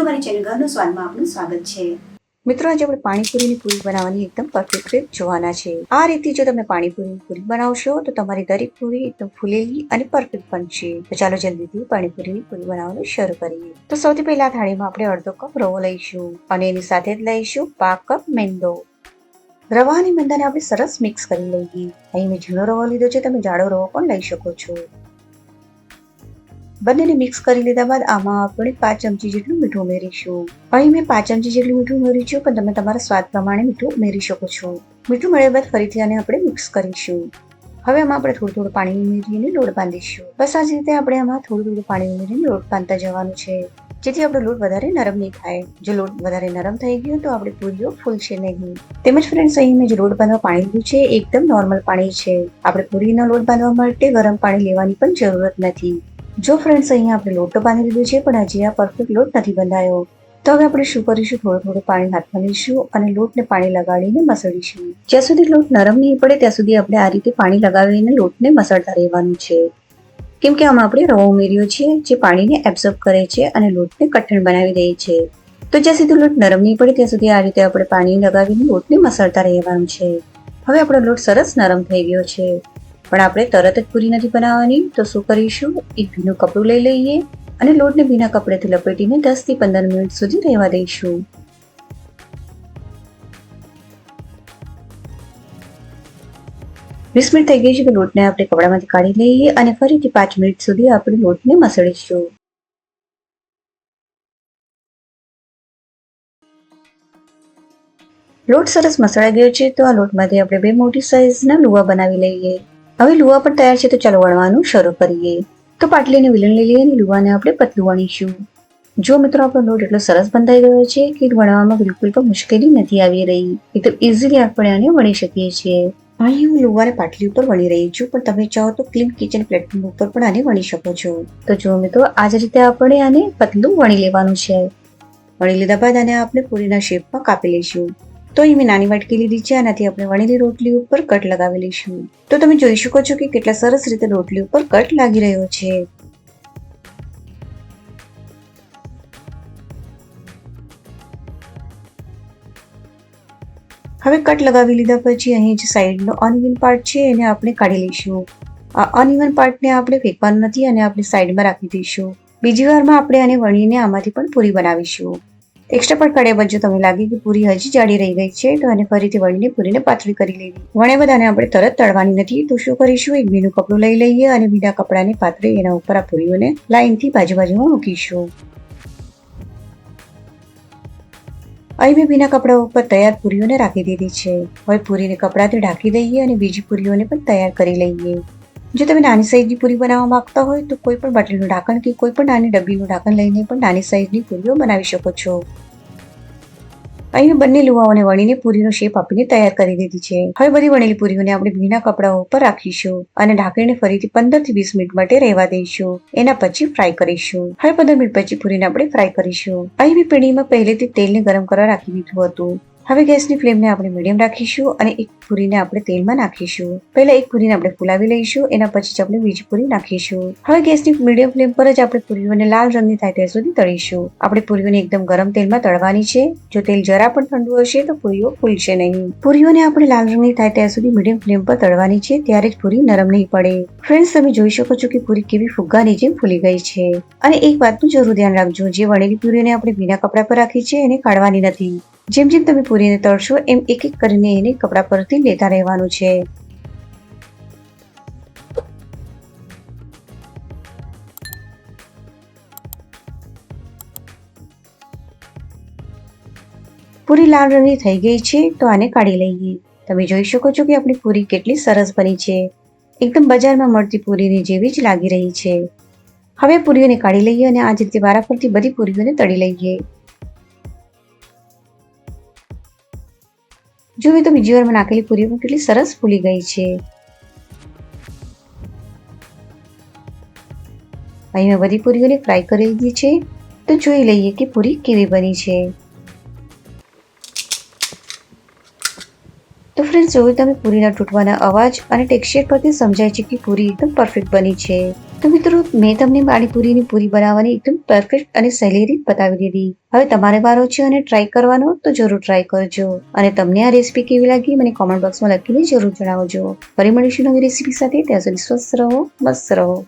મિત્રો મારી ચેનલ ઘરનો સ્વાદમાં આપનું સ્વાગત છે. મિત્રો, આજે આપણે પાણીપુરીની પૂરી બનાવવાની એકદમ પરફેક્ટ રીત જોવાના છે. આ રીતે જો તમે પાણીપુરીની પૂરી બનાવશો, તો તમારી દરેક પૂરી એકદમ ફૂલેલી અને પરફેક્ટ બનશે. તો ચાલો જલ્દીથી પાણીપુરીની પૂરી બનાવવાનું શરૂ કરીએ. તો સૌથી પહેલા થાળીમાં આપણે અડધો કપ રવો લઈશું અને એની સાથે જ લઈશું પાક કપ મેંદો. રવા અને મેંદાને આપણે સરસ મિક્સ કરી લઈએ. અહીં મેં ઝીણો રવો લીધો છે, તમે જાડો રવો પણ લઈ શકો છો. બંનેને મિક્સ કરી લીધા બાદ આમાં આપણે પાંચ ચમચી જેટલું મીઠું ઉમેરીશું. અહીં મેં પાંચ ચમચી જેટલું મીઠું ઉમેર્યું છે, પણ તમે તમારા સ્વાદ પ્રમાણે મીઠું ઉમેરી શકો છો. મીઠું મળ્યા બાદ ફરીથી આને આપણે મિક્સ કરીશું. હવે આમાં આપણે થોડું થોડું પાણી ઉમેરીને લોટ બાંધીશું. બસ આ જ રીતે આપણે આમાં થોડું થોડું પાણી ઉમેરીને લોટ બાંધતા જવાનું છે. જેથી આપણો લોટ વધારે નરમ નહીં થાય. જો લોટ વધારે નરમ થઈ ગયો તો આપણે પૂરીઓ ફૂલશે નહીં. તેમજ ફ્રેન્ડ્સ અહીં મેં જે લોટ બાંધવા પાણી લીધું છે એકદમ નોર્મલ પાણી છે. આપણે પૂરીનો લોટ બાંધવા માટે ગરમ પાણી લેવાની પણ જરૂરત નથી. જો ફ્રેન્ડ્સ અહીંયા આપણે લોટ તો બાંધી લીધો છે, પણ હજી આ પરફેક્ટ લોટ નથી બંધાયો. તો હવે આપણે શું કરીશું? થોડું થોડું પાણી હાથમાં લઈશું અને લોટને પાણી લગાડીને મસળીશું. જ્યાં સુધી લોટ નરમ નહીં પડે, ત્યાં સુધી આપણે આ રીતે પાણી લગાવીને લોટને મસળતા રહેવાનું છે. કેમ કે આમાં આપણે રવો ઉમેર્યો છે, જે પાણીને એબ્ઝોર્બ કરે છે અને લોટને કઠણ બનાવી દે છે. તો જ્યાં સુધી લોટ નરમ નહીં પડે, ત્યાં સુધી આ રીતે આપણે પાણી લગાવીને લોટને મસળતા રહેવાનું છે. હવે આપણો લોટ સરસ નરમ થઈ ગયો છે. પણ આપણે તરત જ પૂરી નથી બનાવવાની. તો શું કરીશું? એક ભીનું કપડું લઈ લઈએ અને લોટને ભીના કપડેથી લપેટીને દસથી પંદર મિનિટ સુધી રહેવા દઈશું. વીસ મિનિટ થઈ ગઈ છે તો લોટને આપણે કપડામાંથી કાઢી લઈએ અને ફરીથી પાંચ મિનિટ સુધી આપણે લોટને મસળીશું. લોટ સરસ મસળાઈ ગયો છે તો આ લોટમાંથી આપણે બે મોટી સાઈઝના લુવા બનાવી લઈએ. હવે લુવા પણ તૈયાર છે તો ચાલો વણવાનું શરૂ કરીએ. તો પાટલીને વિલણ લઈ લઈએ અને લુવાને આપણે પતલું વણીશું. જો મિત્રો આપણો લોટ એટલો સરસ બંધાઈ ગયો છે કે વણવામાં બિલકુલ પણ મુશ્કેલી નથી આવી રહી એકદમ ઇઝીલી આપણે આને વણી શકીએ છીએ. અહીં હું લુવાને પાટલી ઉપર વણી રહી છું, પણ તમે ચાહો તો ક્લીન કિચન પ્લેટફોર્મ ઉપર પણ આને વણી શકો છો. તો જો મિત્રો આ જ રીતે આપણે આને પતલું વણી લેવાનું છે. વણી લીધા બાદ આને આપણે પૂરીના શેપમાં કાપી લઈશું. તો અહીં મેં નાની વાટકી લીધી છે, આનાથી આપણે વણેલી રોટલી ઉપર કટ લગાવી લઈશું તો તમે જોઈ શકો છો કે કેટલા સરસ રીતે રોટલી ઉપર કટ લાગી રહ્યો છે. હવે કટ લગાવી લીધા પછી અહીં જે સાઈડનો અનઇવન પાર્ટ છે, એને આપણે કાઢી લઈશું. આ અનઇવન પાર્ટને આપણે ફેંકવાનું નથી અને આપણે સાઈડમાં રાખી દઈશું. બીજી વારમાં આપણે આને વણીને આમાંથી પણ પૂરી બનાવીશું. પણ કડે બાજુ તમને લાગે કે પૂરી હજી જાડી રહી ગઈ છે, તો આને ફરીથી વળીને પૂરીને પાતળી કરી લેવી. વણે બધાને આપણે તરત તળવાની નથી, તો શું કરીશું? એક ભીનું કપડું લઈ લઈએ અને બીજા કપડાને પાતળી એના ઉપર આ પૂરીઓને લાઈનથી બાજુ બાજુમાં મૂકીશું. અહીં મેં ભીના કપડા ઉપર તૈયાર પૂરીઓને રાખી દીધી છે. હવે પૂરીને કપડાથી ઢાંકી દઈએ અને બીજી પૂરીઓને પણ તૈયાર કરી લઈએ. જો તમે નાની સાઈઝની પૂરી બનાવવા માંગતા હોય તો કોઈ પણ બાટલીનું ઢાંકણ કે કોઈ પણ નાની ડબ્બીનું ઢાંકણ લઈને પણ નાની સાઈઝની પૂરીઓ બનાવી શકો છો. અહીં બંને લુવાઓને વણીને પૂરીનો શેપ આપીને તૈયાર કરી દીધી છે. હવે બધી વણેલી પૂરીઓને આપણે ભીના કપડા ઉપર રાખીશું અને ઢાંકીને ફરીથી પંદરથી વીસ મિનિટ માટે રહેવા દઈશું. એના પછી ફ્રાય કરીશું. હવે પંદર મિનિટ પછી પૂરીને આપણે ફ્રાય કરીશું. અહીં મેં પેઢીમાં પહેલેથી તેલને ગરમ કરવા રાખી દીધું હતું. હવે ગેસની ફ્લેમને આપણે મીડિયમ રાખીશું અને એક પૂરીને આપણે તેલમાં નાખીશું. પહેલા એક પૂરીને આપણે ફુલાવી લઈશું, એના પછી જ આપણે બીજી પૂરી નાખીશું. હવે ગેસની મીડિયમ ફ્લેમ પર જ આપણે પૂરીઓને લાલ રંગની થાય ત્યાં સુધી તળીશું. આપણે પૂરીઓને એકદમ ગરમ તેલમાં તળવાની છે. જો તેલ જરા પણ ઠંડુ હશે તો પૂરીઓ ફૂલશે નહીં. પૂરીઓને આપણે લાલ રંગની થાય ત્યાં સુધી મીડિયમ ફ્લેમ પર તળવાની છે, ત્યારે જ પૂરી નરમ નહીં પડે. ફ્રેન્ડ્સ, તમે જોઈ શકો છો કે પૂરી કેવી ફુગ્ગાની જેમ ફૂલી ગઈ છે. અને એક વાતનું જરૂર ધ્યાન રાખજો, જે વણેલી પૂરીઓને આપણે ભીના કપડા પર રાખી છે, એને કાઢવાની નથી. જેમ જેમ તમે પૂરીને તળશો, એમ એક એક કરીને એને કપડા પરથી લેતા રહેવાનું છે. પૂરી લાલ રંગની થઈ ગઈ છે, તો આને કાઢી લઈએ. તમે જોઈ શકો છો કે આપણી પૂરી કેટલી સરસ બની છે. એકદમ બજારમાં મળતી પૂરીની જેવી જ લાગી રહી છે. હવે પૂરીઓને કાઢી લઈએ અને આ જ રીતે વારાફરતી બધી પૂરીઓને તળી લઈએ. જો મેં તો બીજી વારમાં નાખેલી પૂરી પણ કેટલી સરસ ફૂલી ગઈ છે. અહીં મેં બધી પૂરીઓને ફ્રાય કરી દીધી છે. તો જોઈ લઈએ કે પૂરી કેવી બની છે. તો ફ્રેન્ડ્સ જોયું તમે પૂરીના તૂટવાના અવાજ અને ટેક્સચર પરથી સમજાય છે કે પૂરી એકદમ પરફેક્ટ બની છે. તો મિત્રો, મેં તમને પાણીપુરીની પૂરી બનાવવાની એકદમ પરફેક્ટ અને સહેલી રીત બતાવી દીધી. હવે તમારે વારો છે અને ટ્રાય કરવાનો, તો જરૂર ટ્રાય કરજો. અને તમને આ રેસીપી કેવી લાગી, મને કોમેન્ટ બોક્સમાં લખીને જરૂર જણાવજો. ફરી મળીશું નવી રેસીપી સાથે. ત્યાં સુધી સ્વસ્થ રહો, મસ્ત રહો.